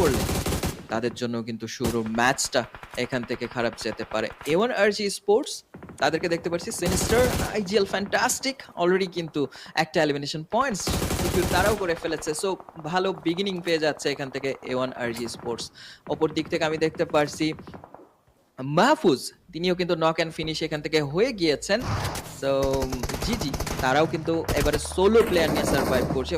করলে। তাদের জন্য কিন্তু শুরু ম্যাচটা এখান থেকে খারাপ যেতে পারে। এওয়ান আরজি স্পোর্টস তাদেরকে দেখতে পাচ্ছি সিনিস্টার আইজিএল ফ্যান্টাস্টিক অলরেডি কিন্তু একটা এলিমিনেশন পয়েন্টস কিন্তু তারাও করে ফেলেছে। সো ভালো বিগিনিং পেয়ে যাচ্ছে এখান থেকে এ ওয়ান আরজি স্পোর্টস অপর দিক থেকে আমি দেখতে পারছি, মাহফুজ, তিনিও কিন্তু নক অ্যান্ড ফিনিশ এখান থেকে হয়ে গিয়েছেন। সো জি জি, তারাও কিন্তু এবারে সোলো প্লেয়ার নিয়ে সার্ভাইভ করছে।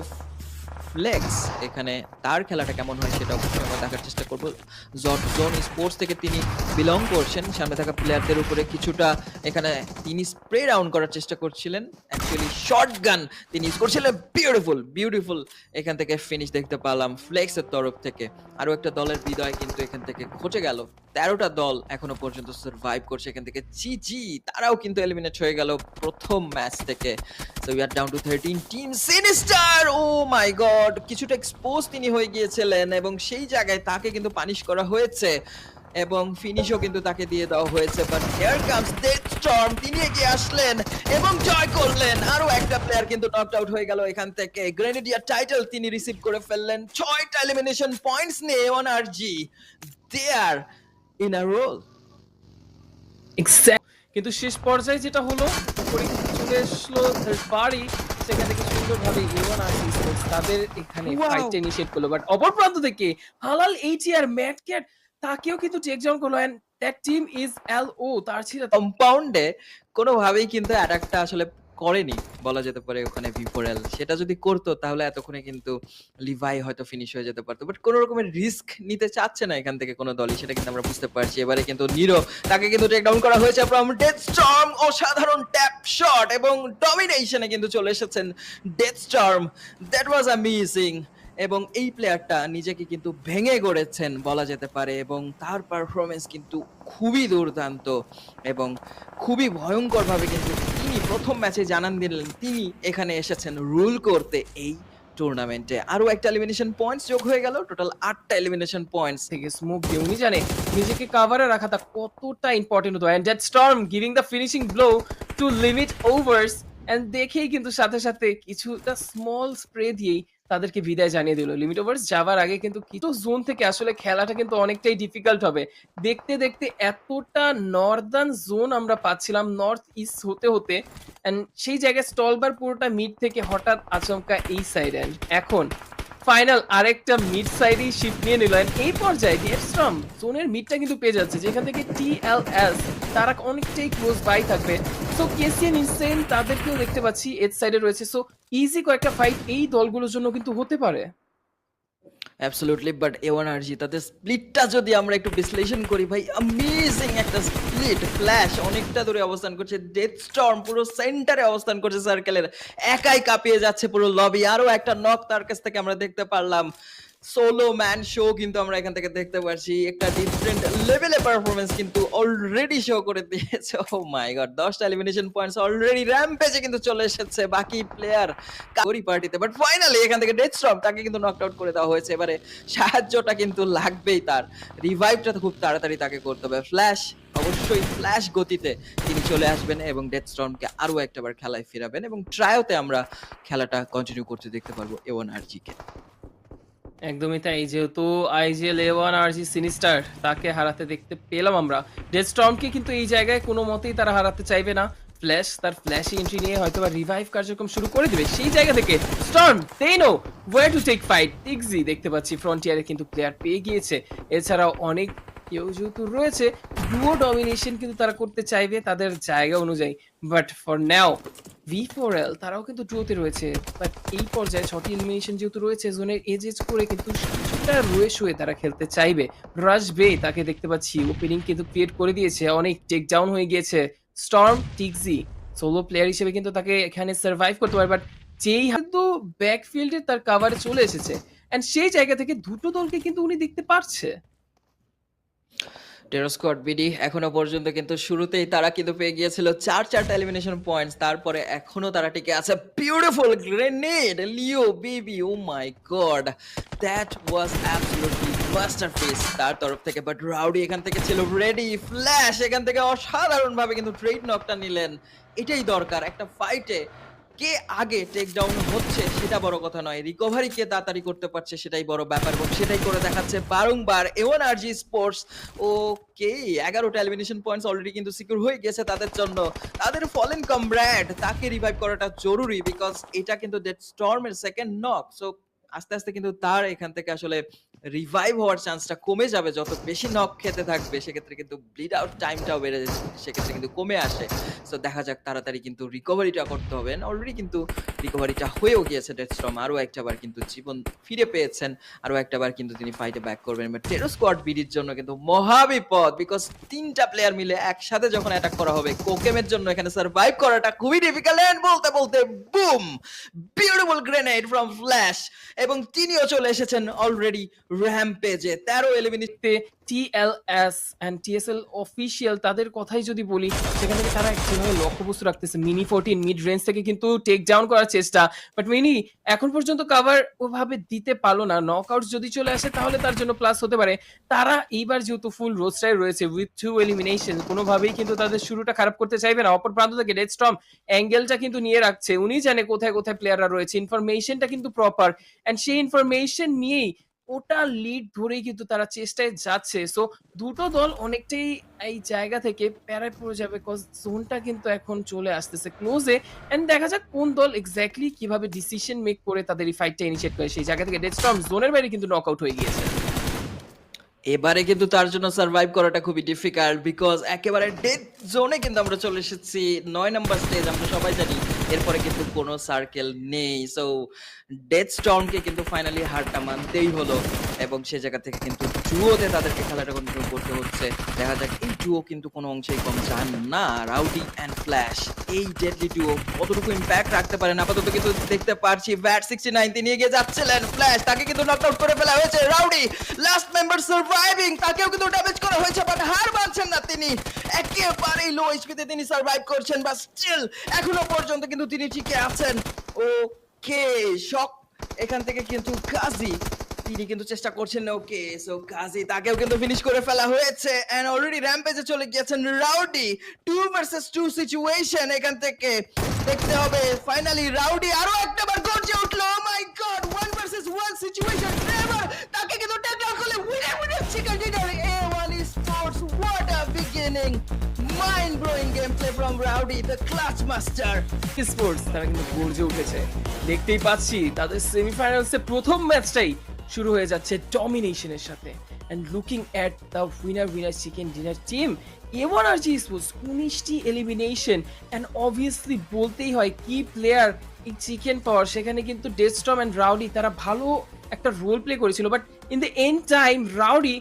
ফ্লেক্স এখানে তার খেলাটা কেমন হয় সেটা অবশ্যই আমরা দেখার চেষ্টা করব। জট জোন স্পোর্টস থেকে তিনি বিলং করছেন। সামনে থাকা প্লেয়ারদের উপরে কিছুটা এখানে তিনি স্প্রে রাউন্ড করার চেষ্টা করছিলেন। অ্যাকচুয়ালি শর্ট গান তিনি ইউজ করছিলেন। বিউটিফুল বিউটিফুল এখান থেকে ফিনিশ দেখতে পেলাম ফ্লেক্সের তরফ থেকে। আরও একটা দলের বিদায় কিন্তু এখান থেকে ঘটে গেল। তেরোটা দল এখনও পর্যন্ত সার্ভাইভ করছে এখান থেকে। জি জি, তারাও কিন্তু এলিমিনেট হয়ে গেল প্রথম ম্যাচ থেকে। So we are down to thirteen team Sinister oh my god কিছুটা এক্সপোজ তিনি হয়ে গিয়েছিলেন এবং সেই জায়গায় তাকে কিন্তু পানিশ করা হয়েছে। এবং ফিনিশও কিন্তু তাকে দিয়ে দেওয়া হয়েছে but here comes death storm তিনি এগিয়ে আসলেন এবং জয় করলেন। আরও একটা প্লেয়ার কিন্তু নকড আউট হয়ে গেল এখান থেকে। গ্রেনেডিয়ার টাইটেল তিনি রিসিভ করে ফেললেন। ছয়টা এলিমিনেশন পয়েন্টস নিয়ে one R G. They are in a roll কিন্তু শেষ পর্যায়ে যেটা হলো চলে আসলো পার্টি সেখান থেকে সুন্দরভাবে ইউয়ান আর তাদের এখানে Wow! ফাইট ইনিশিয়েট করল। বাট অপর প্রান্ত থেকে হালাল এইটি আর ম্যাট ক্যাট তাকেও কিন্তু টেক ডাউন করল and that team is L O তার ছিল কম্পাউন্ডে কোনোভাবেই কিন্তু অ্যাটাকটা আসলে করেনি, বলা যেতে পারে ওখানে ভিফোরেল সেটা যদি করতো, তাহলে এতক্ষণে কিন্তু লিভাই হয়তো ফিনিশ হয়ে যেতে পারতো। বাট কোনো রকমের রিস্ক নিতে চাচ্ছে না এখান থেকে কোনো দলই, সেটা কিন্তু আমরা বুঝতে পারছি। এবারে কিন্তু নিরো তাকে কিন্তু টেক ডাউন করা হয়েছে ফ্রম ডেথ স্টর্ম অসাধারণ ট্যাপ শট এবং ডমিনেশনে কিন্তু চলে এসেছেন death storm that was amazing এবং এই প্লেয়ারটা নিজেকে কিন্তু ভেঙে গড়েছেন বলা যেতে পারে এবং তার পারফরমেন্স কিন্তু খুবই দুর্দান্ত এবং খুবই ভয়ঙ্করভাবে কিন্তু তিনি প্রথম ম্যাচে জানান দিলেন, তিনি এখানে এসেছেন রুল করতে এই টুর্নামেন্টে আরও একটা এলিমিনেশন পয়েন্টস যোগ হয়ে গেল টোটাল আটটা এলিমিনেশন পয়েন্টস থেকে স্মোক দিয়ে উনি জানে, নিজেকে কাভারে রাখাটা কতটা ইম্পর্টেন্ট হতো। And that storm giving the finishing blow to limit overs and দেখেই কিন্তু সাথে সাথে কিছুটা স্মল স্প্রে দিয়েই তাদেরকে বিদায় জানিয়ে দিল। লিমিট ওভার্স যাওয়ার আগে কিন্তু কিছু জোন থেকে আসলে খেলাটা কিন্তু অনেকটাই ডিফিকাল্ট হবে। দেখতে দেখতে এতটা নর্দার্ন জোন আমরা পাচ্ছিলাম নর্থ ইস্ট হতে হতে এন্ড সেই জায়গায় স্টলবার পুরোটা মিড থেকে হঠাৎ আচমকা এই সাইড এখন ফাইনাল আরেকটা মিড সাইডই শিপ নিয়ে নিল। এই পর্যায়ে ডিএফস্ট্রম জোনের মিডটা কিন্তু পেয়ে যাচ্ছে, যেখান থেকে টিএলএস তারা অনেকটাই ক্লোজ বাই থাকবে। সো কেসিয়ান ইনসেন তাদেরকেও দেখতে পাচ্ছি এজ সাইডে রয়েছে। সো ইজি কয়েকটা ফাইট এই দলগুলোর জন্য কিন্তু হতে পারে। Absolutely but A one R G তাদের স্প্লিটটা যদি আমরা একটু বিশ্লেষণ করি, ভাই অ্যামেজিং একটা স্প্লিট ফ্ল্যাশ অনেকটা দূরে অবস্থান করছে ডেথ স্টর্ম পুরো সেন্টারে অবস্থান করছে সার্কেলের একাই কাঁপিয়ে যাচ্ছে পুরো লবি আরও একটা নক তার কাছ থেকে আমরা দেখতে পারলাম। সোলো ম্যান শো কিন্তু আমরা এখান থেকে দেখতে পাচ্ছি একটা ডিফারেন্ট লেভেলে পারফরমেন্স কিন্তু অলরেডি শো করে দিয়েছে। ও মাই গড দশটা এলিমিনেশন পয়েন্টস অলরেডি র্যাম্পেজে কিন্তু চলে এসেছে বাকি প্লেয়ার কারি পার্টিতে বাট ফাইনালি এখান থেকে ডেথ স্ট্রম তাকে কিন্তু নকড আউট করে দেওয়া হয়েছে। এবারে সাহায্যটা কিন্তু লাগবেই তার। রিভাইভটা খুব তাড়াতাড়ি তাকে করতে হবে। ফ্ল্যাশ অবশ্যই ফ্ল্যাশ গতিতে তিনি চলে আসবেন এবং ডেথ স্টর্মকে আরও একটাবার খেলায় ফিরাবেন এবং ট্রায়োতে আমরা খেলাটা কন্টিনিউ করতে দেখতে পারব এ ওয়ান আর জিকে একদমই তাই, যেহেতু IGL A one R G sinister, তাকে হারাতে দেখতে পেলাম আমরা। ডেড স্টর্মকে কিন্তু এই জায়গায় কোনো মতেই তারা হারাতে চাইবে না। ফ্ল্যাশ, তার ফ্ল্যাশ এন্ট্রি নিয়ে হয়তো বা রিভাইভ কার্যক্রম শুরু করে দেবে। সেই জায়গা থেকে storm they no way to take fight টিক্সি দেখতে পাচ্ছি ফ্রন্টিয়ারে কিন্তু প্লেয়ার পেয়ে গিয়েছে। এছাড়াও অনেক কেউ যেহেতু রয়েছে ডুও ডমিনেশন কিন্তু তারা করতে চাইবে তাদের জায়গা অনুযায়ী। But for now V four L তারাও কিন্তু ডুয়োতে রয়েছে। বাট এই পর্যায়ে ছটি এলিমিনেশন যেহেতু রয়েছে জোনের এজ এজ করে কিন্তু কিছুটা রয়ে শুয়ে তারা খেলতে চাইবে। রাশ বে তাকে দেখতে পাচ্ছি ওপেনিং কিন্তু ক্রিয়েট করে দিয়েছে। অনেক টেক ডাউন হয়ে গিয়েছে। স্টর্ম টিকজি সোলো প্লেয়ার হিসেবে কিন্তু তাকে এখানে সার্ভাইভ করতে পারে। বাট যেই হয়তো ব্যাকফিল্ডে তার কাভারে চলে এসেছে। অ্যান্ড সেই জায়গা থেকে দুটো দলকে কিন্তু উনি দেখতে পারছে। টেরোস্কট বিডি এখনও পর্যন্ত কিন্তু শুরুতেই তারা কিন্তু পেয়ে গিয়েছিল চার চারটা এলিমিনেশন পয়েন্টস তারপরে এখনও তারা টিকে আছে beautiful grenade Leo baby oh my god that was absolutely masterpiece তার তরফ থেকে বাট রাউডি এখান থেকে ছিল রেডি ফ্ল্যাশ এখান থেকে অসাধারণভাবে কিন্তু ট্রেড নকটা নিলেন, এটাই দরকার, একটা ফাইটে কে আগে টেক ডাউন হচ্ছে সেটা বড় কথা নয়। রিকভারি কে তাড়াতাড়ি করতে পারছে সেটাই বড় ব্যাপার এবং সেটাই করে দেখাচ্ছে বারংবার এওয়ান আরজি স্পোর্টস ওকে এগারোটা এলিমিনেশন পয়েন্টস অলরেডি কিন্তু সিকিউর হয়ে গেছে তাদের জন্য। তাদের ফলেন কমব্র্যাড তাকে রিভাইভ করাটা জরুরি বিকজ এটা কিন্তু ডেড স্টর্মের সেকেন্ড নক সো আস্তে আস্তে কিন্তু তার এখান থেকে আসলে রিভাইভ হওয়ার চান্সটা কমে যাবে। যত বেশি নক খেতে থাকবে, সেক্ষেত্রে কিন্তু ব্লিড আউট টাইমটাও বেড়ে যাবে সেক্ষেত্রে কিন্তু কমে আসে। সো দেখা যাক তাড়াতাড়ি কিন্তু রিকভারিটা করতে হবে। অলরেডি কিন্তু রিকভারিটা হয়েও গিয়েছে ডেথস্ট্রম আরও একটাবার কিন্তু জীবন ফিরে পেয়েছেন। আরও একটাবার কিন্তু তিনি ফাইটে ব্যাক করবেন। বাট টেরো স্কোয়াড বিডির জন্য কিন্তু মহাবিপদ। বিকজ তিনটা প্লেয়ার মিলে একসাথে যখন অ্যাটাক করা হবে কোকেমের জন্য এখানে সার্ভাইভ করাটা খুবই ডিফিকাল্ট বলতে বলতে boom beautiful grenade from flash এবং তিনিও চলে এসেছেন অলরেডি র্যাম্পেজে তেরো eliminate TLS and TSL official তাদের কথাই যদি বলি, সেখানে থেকে তারা যেভাবে লক্ষ্যবস্তু রাখতেছে। মিনি ফোরটিন মিড রেঞ্জ থেকে কিন্তু টেক ডাউন করার চেষ্টা। বাট মিনি এখন পর্যন্ত কভার ওভাবে দিতে পারল না। নক আউট যদি চলে আসে, তাহলে তার জন্য প্লাস হতে পারে। তারা এইবার যেহেতু ফুল রোস্টারে রয়েছে উইথ টু এলিমিনেশন কোনোভাবেই কিন্তু তাদের শুরুটা খারাপ করতে চাইবে না। অপর প্রান্ত থেকে ডেড স্ট্রম অ্যাঙ্গেলটা কিন্তু নিয়ে রাখছে। উনি জানে কোথায় কোথায় প্লেয়াররা রয়েছে। ইনফরমেশনটা কিন্তু প্রপার অ্যান্ড সেই ইনফরমেশন নিয়েই ওটা লিড ধরেই কিন্তু তারা চেষ্টায় যাচ্ছে। সো দুটো দল অনেকটাই এই জায়গা থেকে প্যারায় পড়ে যাবে কজ জোনটা কিন্তু এখন চলে আসতেছে ক্লোজে এন্ড দেখা যাক কোন দল এক্স্যাক্টলি কীভাবে ডিসিশন মেক করে তাদের এই ফাইটটা ইনিশিয়েট করে। সেই জায়গা থেকে ডেডস্টর্ম জোনের বাইরে কিন্তু নক আউট হয়ে গিয়েছে। এবারে কিন্তু তার জন্য সার্ভাইভ করাটা খুবই ডিফিকাল্ট বিকজ একেবারে ডেড জোনে কিন্তু আমরা চলে এসেছি। নয় নাম্বার স্টেজ আমরা সবাই জানি। এরপরে কিন্তু কোনো সার্কেল নেই। সো ডেথ স্টর্মকে কিন্তু ফাইনালি হারটা মানতেই হলো এবং সে জায়গা থেকে কিন্তু জুয়োতে তাদেরকে খেলাটা কন্টিনিউ করতে হচ্ছে। দেখা যাক এই জুয়ো কিন্তু কোনো অংশেই কম যান না। রাউডি অ্যান্ড ফ্ল্যাশ এই ডেডলি জুয়ো কতটুকু ইম্প্যাক্ট রাখতে পারেন আপাতত কিন্তু দেখতে পারছি। ব্যাট সিক্সটি নাইন তিনি এগিয়ে যাচ্ছিলেন ফ্ল্যাশ তাকে কিন্তু নক আউট করে ফেলা হয়েছে রাউডি। লাস্ট মেম্বার সার্ভাইভিং তাকেও কিন্তু ড্যামেজ করা হয়েছে বাট হার মানছেন না তিনি। একেবারেই লো এইচপিতে তিনি সার্ভাইভ করছেন বা স্টিল এখনও পর্যন্ত কিন্তু তিনি টিকে আছেন। ওকে শক এখান থেকে কিন্তু কাজী তিনি কিন্তু চেষ্টা করছেন ওকে। সো কাজী তাকেও কিন্তু ফিনিশ করে ফেলা হয়েছে। এন্ড অলরেডি র্যাম্পেজে চলে গিয়েছেন Rowdy two versus two situation এখান থেকে। দেখতে হবে ফাইনালি রাউডি আরও একটা বার গর্জে উঠল। ও my god one versus one situation Trevor তাকে কিন্তু টেকল করলে winner winner chicken dinner A one sports what a beginning mind blowing game play from Rowdy the clutch master sports তারা কিন্তু গর্জে উঠেছে। দেখতেই পাচ্ছি, তাদের সেমিফাইনালসে প্রথম ম্যাচটাই শুরু হয়ে যাচ্ছে ডমিনেশনের সাথে। And looking at the winner winner chicken dinner team এবার আর জি স্পোর্টস উনিশটি এলিমিনেশন অ্যান্ড অবভিয়াসলি বলতেই হয় কি প্লেয়ার এই চিকেন পাওয়ার সেখানে কিন্তু ডেস্টম অ্যান্ড রাউডি তারা ভালো একটা রোল প্লে করেছিল। But in the end time Rowdy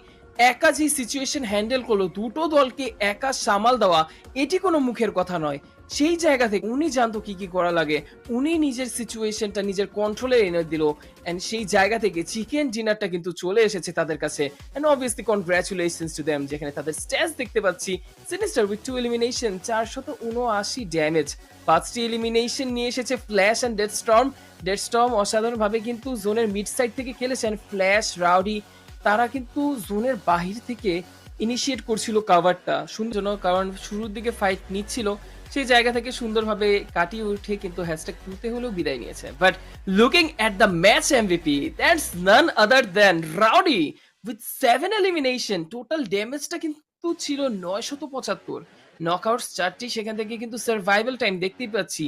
একা যে সিচুয়েশন হ্যান্ডেল করল। দুটো দলকে একা সামাল দেওয়া, এটি কোনো মুখের কথা নয়। সেই জায়গা থেকে উনি জানতো কি কি করা লাগে। উনি নিজের সিচুয়েশনটা নিজের কন্ট্রোলে এনে দিল। এন্ড সেই জায়গা থেকে চিকেন ডিনারটা কিন্তু চলে এসেছে তাদের কাছে। And obviously congratulations to them যেখানে তাদের স্ট্যাচ দেখতে পাচ্ছি। সিনিস্টার উইথ টু এলিমিনেশন চারশত উনআশি ড্যামেজ পাঁচটি এলিমিনেশন নিয়ে এসেছে flash and dead storm dead storm অসাধারণভাবে কিন্তু জোনের মিড সাইড থেকে খেলেছেন ফ্ল্যাশ রাউডি তারা কিন্তু জোনের বাহির থেকে ইনিশিয়েট করছিল কাভারটা সুন্দর কারণ শুরুর দিকে ফাইট নিচ্ছিল। সেই জায়গা থেকে সুন্দরভাবে কাটিয়ে উঠে কিন্তু হ্যাশট্যাগ তুলতে হলেও বিদায় নিয়েছে। But looking at the match MVP that's none other then Rowdy with seven elimination total ড্যামেজটা কিন্তু ছিল নয়শত পঁচাত্তর। নকআউটস চারটি, সেখান থেকে কিন্তু সার্ভাইভাল টাইম দেখতেই পাচ্ছি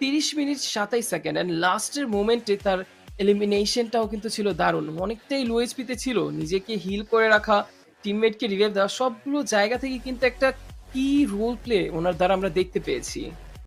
তিরিশ মিনিট সাতাইশ সেকেন্ড অ্যান্ড লাস্টের মোমেন্টে তার এলিমিনেশনটাও কিন্তু ছিল দারুণ। অনেকটাই লো এইচপিতে ছিল। নিজেকে হিল করে রাখা টিমমেটকে রিভাইভ দেওয়া, সবগুলো জায়গা থেকে কিন্তু একটা কি রোল প্লে ওনার দ্বারা আমরা দেখতে পেয়েছি?